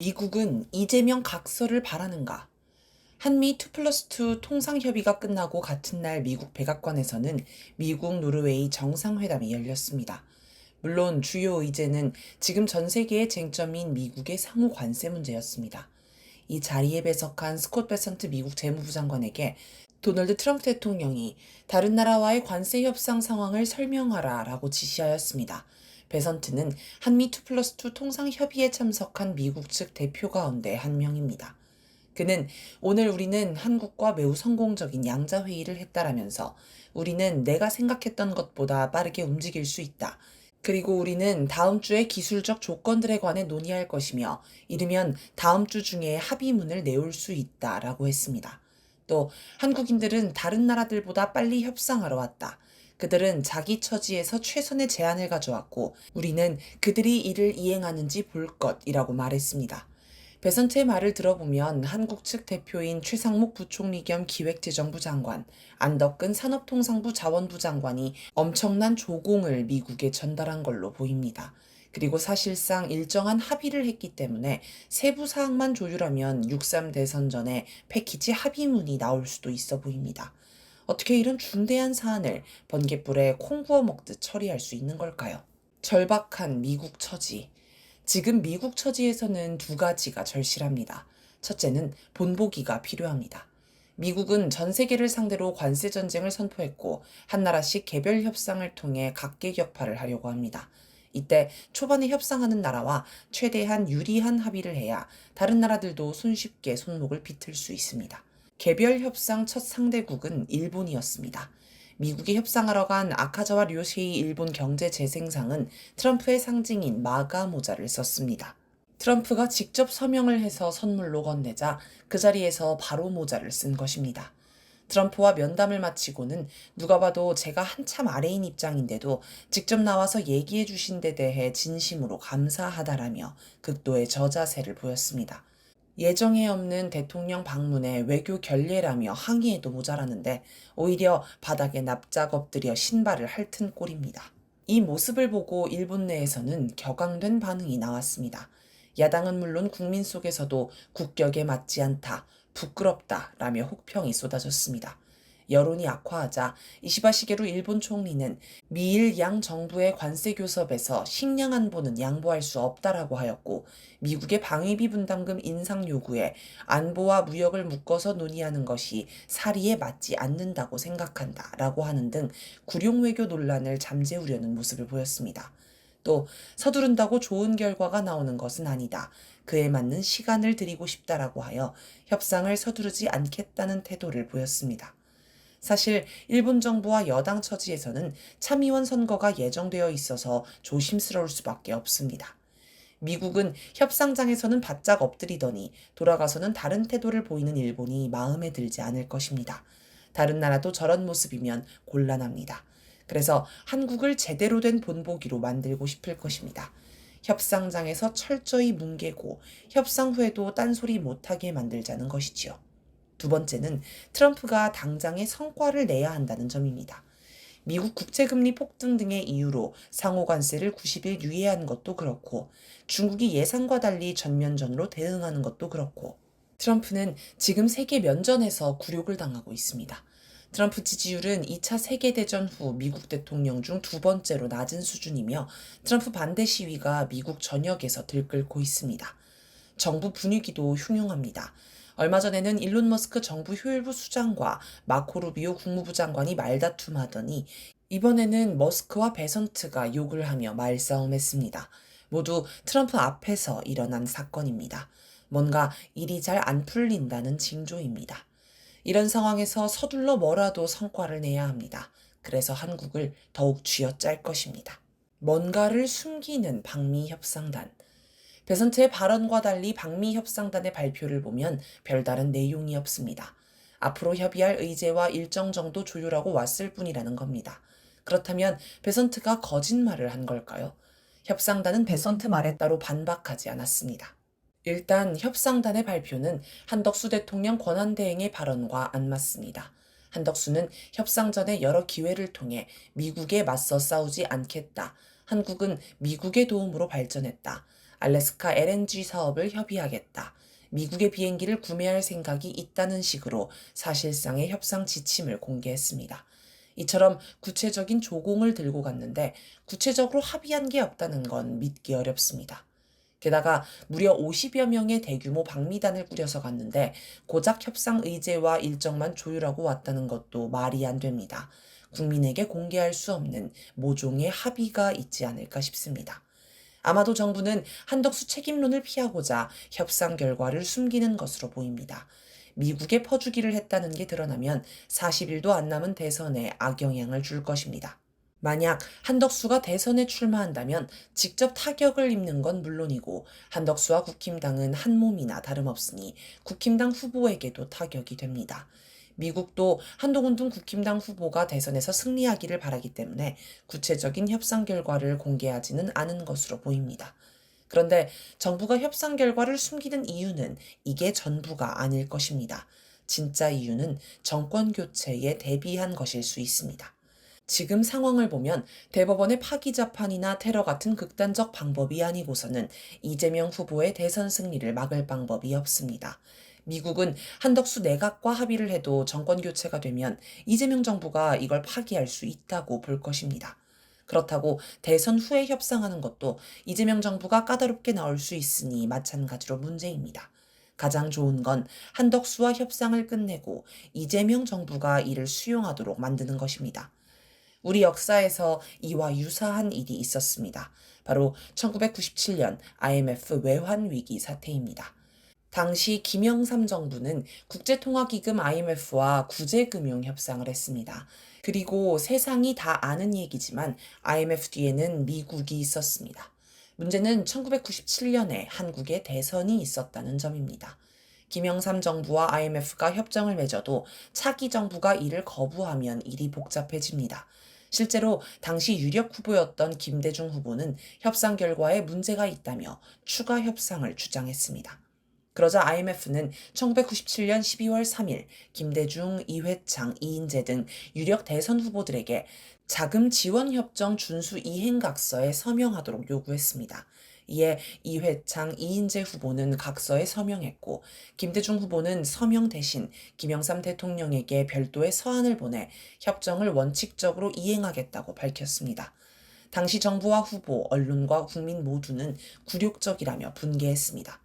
미국은 이재명 각서를 바라는가? 한미 2 플러스 2 통상협의가 끝나고 같은 날 미국 백악관에서는 미국 노르웨이 정상회담이 열렸습니다. 물론 주요 의제는 지금 전 세계의 쟁점인 미국의 상호 관세 문제였습니다. 이 자리에 배석한 스콧 베선트 미국 재무부 장관에게 도널드 트럼프 대통령이 다른 나라와의 관세 협상 상황을 설명하라 라고 지시하였습니다. 베선트는 한미 2 플러스 2 통상협의에 참석한 미국 측 대표 가운데 한 명입니다. 그는 오늘 우리는 한국과 매우 성공적인 양자회의를 했다라면서 우리는 내가 생각했던 것보다 빠르게 움직일 수 있다. 그리고 우리는 다음 주에 기술적 조건들에 관해 논의할 것이며 이르면 다음 주 중에 합의문을 내올 수 있다 라고 했습니다. 또 한국인들은 다른 나라들보다 빨리 협상하러 왔다. 그들은 자기 처지에서 최선의 제안을 가져왔고 우리는 그들이 이를 이행하는지 볼 것이라고 말했습니다. 베선트의 말을 들어보면 한국 측 대표인 최상목 부총리 겸 기획재정부 장관, 안덕근 산업통상부 자원부 장관이 엄청난 조공을 미국에 전달한 걸로 보입니다. 그리고 사실상 일정한 합의를 했기 때문에 세부 사항만 조율하면 6.3 대선 전에 패키지 합의문이 나올 수도 있어 보입니다. 어떻게 이런 중대한 사안을 번갯불에 콩 구워 먹듯 처리할 수 있는 걸까요? 절박한 미국 처지. 지금 미국 처지에서는 두 가지가 절실합니다. 첫째는 본보기가 필요합니다. 미국은 전 세계를 상대로 관세 전쟁을 선포했고 한 나라씩 개별 협상을 통해 각계 격파를 하려고 합니다. 이때 초반에 협상하는 나라와 최대한 유리한 합의를 해야 다른 나라들도 손쉽게 손목을 비틀 수 있습니다. 개별 협상 첫 상대국은 일본이었습니다. 미국이 협상하러 간 아카자와 료시이 일본 경제재생상은 트럼프의 상징인 마가 모자를 썼습니다. 트럼프가 직접 서명을 해서 선물로 건네자 그 자리에서 바로 모자를 쓴 것입니다. 트럼프와 면담을 마치고는 누가 봐도 제가 한참 아래인 입장인데도 직접 나와서 얘기해 주신 데 대해 진심으로 감사하다라며 극도의 저자세를 보였습니다. 예정에 없는 대통령 방문에 외교 결례라며 항의해도 모자라는데 오히려 바닥에 납작 엎드려 신발을 핥은 꼴입니다. 이 모습을 보고 일본 내에서는 격앙된 반응이 나왔습니다. 야당은 물론 국민 속에서도 국격에 맞지 않다, 부끄럽다 라며 혹평이 쏟아졌습니다. 여론이 악화하자 이시바 시게루 일본 총리는 미일 양 정부의 관세 교섭에서 식량 안보는 양보할 수 없다라고 하였고 미국의 방위비 분담금 인상 요구에 안보와 무역을 묶어서 논의하는 것이 사리에 맞지 않는다고 생각한다라고 하는 등 구룡 외교 논란을 잠재우려는 모습을 보였습니다. 또 서두른다고 좋은 결과가 나오는 것은 아니다. 그에 맞는 시간을 드리고 싶다라고 하여 협상을 서두르지 않겠다는 태도를 보였습니다. 사실 일본 정부와 여당 처지에서는 참의원 선거가 예정되어 있어서 조심스러울 수밖에 없습니다. 미국은 협상장에서는 바짝 엎드리더니 돌아가서는 다른 태도를 보이는 일본이 마음에 들지 않을 것입니다. 다른 나라도 저런 모습이면 곤란합니다. 그래서 한국을 제대로 된 본보기로 만들고 싶을 것입니다. 협상장에서 철저히 뭉개고 협상 후에도 딴소리 못하게 만들자는 것이지요. 두 번째는 트럼프가 당장의 성과를 내야 한다는 점입니다. 미국 국채금리 폭등 등의 이유로 상호 관세를 90일 유예한 것도 그렇고 중국이 예상과 달리 전면전으로 대응하는 것도 그렇고 트럼프는 지금 세계 면전에서 굴욕을 당하고 있습니다. 트럼프 지지율은 2차 세계대전 후 미국 대통령 중 두 번째로 낮은 수준이며 트럼프 반대 시위가 미국 전역에서 들끓고 있습니다. 정부 분위기도 흉흉합니다. 얼마 전에는 일론 머스크 정부 효율부 수장과 마코 루비오 국무부 장관이 말다툼하더니 이번에는 머스크와 베선트가 욕을 하며 말싸움했습니다. 모두 트럼프 앞에서 일어난 사건입니다. 뭔가 일이 잘 안 풀린다는 징조입니다. 이런 상황에서 서둘러 뭐라도 성과를 내야 합니다. 그래서 한국을 더욱 쥐어짤 것입니다. 뭔가를 숨기는 방미 협상단. 베선트의 발언과 달리 방미 협상단의 발표를 보면 별다른 내용이 없습니다. 앞으로 협의할 의제와 일정 정도 조율하고 왔을 뿐이라는 겁니다. 그렇다면 베선트가 거짓말을 한 걸까요? 협상단은 베선트 말에 따로 반박하지 않았습니다. 일단 협상단의 발표는 한덕수 대통령 권한대행의 발언과 안 맞습니다. 한덕수는 협상 전에 여러 기회를 통해 미국에 맞서 싸우지 않겠다. 한국은 미국의 도움으로 발전했다. 알래스카 LNG 사업을 협의하겠다. 미국의 비행기를 구매할 생각이 있다는 식으로 사실상의 협상 지침을 공개했습니다. 이처럼 구체적인 조공을 들고 갔는데 구체적으로 합의한 게 없다는 건 믿기 어렵습니다. 게다가 무려 50여 명의 대규모 방미단을 꾸려서 갔는데 고작 협상 의제와 일정만 조율하고 왔다는 것도 말이 안 됩니다. 국민에게 공개할 수 없는 모종의 합의가 있지 않을까 싶습니다. 아마도 정부는 한덕수 책임론을 피하고자 협상 결과를 숨기는 것으로 보입니다. 미국에 퍼주기를 했다는 게 드러나면 40일도 안 남은 대선에 악영향을 줄 것입니다. 만약 한덕수가 대선에 출마한다면 직접 타격을 입는 건 물론이고 한덕수와 국힘당은 한 몸이나 다름없으니 국힘당 후보에게도 타격이 됩니다. 미국도 한동훈 등 국힘당 후보가 대선에서 승리하기를 바라기 때문에 구체적인 협상 결과를 공개하지는 않은 것으로 보입니다. 그런데 정부가 협상 결과를 숨기는 이유는 이게 전부가 아닐 것입니다. 진짜 이유는 정권 교체에 대비한 것일 수 있습니다. 지금 상황을 보면 대법원의 파기 자판이나 테러 같은 극단적 방법이 아니고서는 이재명 후보의 대선 승리를 막을 방법이 없습니다. 미국은 한덕수 내각과 합의를 해도 정권 교체가 되면 이재명 정부가 이걸 파기할 수 있다고 볼 것입니다. 그렇다고 대선 후에 협상하는 것도 이재명 정부가 까다롭게 나올 수 있으니 마찬가지로 문제입니다. 가장 좋은 건 한덕수와 협상을 끝내고 이재명 정부가 이를 수용하도록 만드는 것입니다. 우리 역사에서 이와 유사한 일이 있었습니다. 바로 1997년 IMF 외환 위기 사태입니다. 당시 김영삼 정부는 국제통화기금 IMF와 구제금융 협상을 했습니다. 그리고 세상이 다 아는 얘기지만 IMF 뒤에는 미국이 있었습니다. 문제는 1997년에 한국에 대선이 있었다는 점입니다. 김영삼 정부와 IMF가 협정을 맺어도 차기 정부가 이를 거부하면 일이 복잡해집니다. 실제로 당시 유력 후보였던 김대중 후보는 협상 결과에 문제가 있다며 추가 협상을 주장했습니다. 그러자 IMF는 1997년 12월 3일 김대중, 이회창, 이인재 등 유력 대선 후보들에게 자금 지원 협정 준수 이행각서에 서명하도록 요구했습니다. 이에 이회창, 이인재 후보는 각서에 서명했고 김대중 후보는 서명 대신 김영삼 대통령에게 별도의 서한을 보내 협정을 원칙적으로 이행하겠다고 밝혔습니다. 당시 정부와 후보, 언론과 국민 모두는 굴욕적이라며 분개했습니다.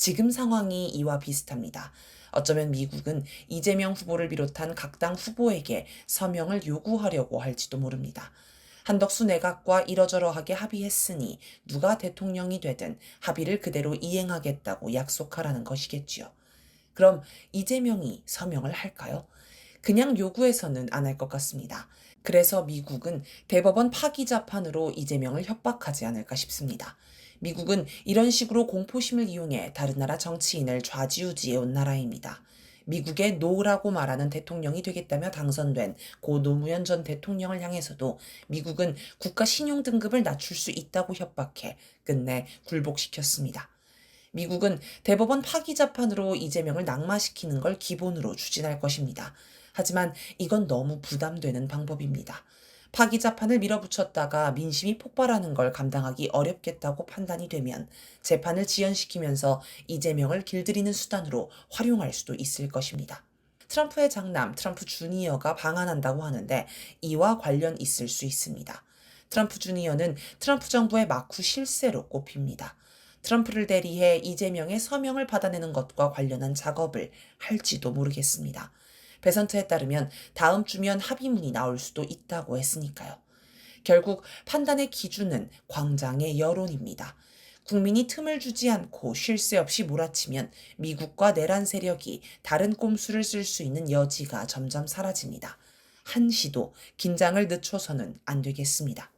지금 상황이 이와 비슷합니다. 어쩌면 미국은 이재명 후보를 비롯한 각 당 후보에게 서명을 요구하려고 할지도 모릅니다. 한덕수 내각과 이러저러하게 합의했으니 누가 대통령이 되든 합의를 그대로 이행하겠다고 약속하라는 것이겠지요. 그럼 이재명이 서명을 할까요? 그냥 요구해서는 안 할 것 같습니다. 그래서 미국은 대법원 파기 자판으로 이재명을 협박하지 않을까 싶습니다. 미국은 이런 식으로 공포심을 이용해 다른 나라 정치인을 좌지우지해 온 나라입니다. 미국의 노라고 말하는 대통령이 되겠다며 당선된 고 노무현 전 대통령을 향해서도 미국은 국가 신용 등급을 낮출 수 있다고 협박해 끝내 굴복시켰습니다. 미국은 대법원 파기 자판으로 이재명을 낙마시키는 걸 기본으로 추진할 것입니다. 하지만 이건 너무 부담되는 방법입니다. 파기자판을 밀어붙였다가 민심이 폭발하는 걸 감당하기 어렵겠다고 판단이 되면 재판을 지연시키면서 이재명을 길들이는 수단으로 활용할 수도 있을 것입니다. 트럼프의 장남 트럼프 주니어가 방한한다고 하는데 이와 관련 있을 수 있습니다. 트럼프 주니어는 트럼프 정부의 마쿠 실세로 꼽힙니다. 트럼프를 대리해 이재명의 서명을 받아내는 것과 관련한 작업을 할지도 모르겠습니다. 배선트에 따르면 다음 주면 합의문이 나올 수도 있다고 했으니까요. 결국 판단의 기준은 광장의 여론입니다. 국민이 틈을 주지 않고 쉴 새 없이 몰아치면 미국과 내란 세력이 다른 꼼수를 쓸 수 있는 여지가 점점 사라집니다. 한시도 긴장을 늦춰서는 안 되겠습니다.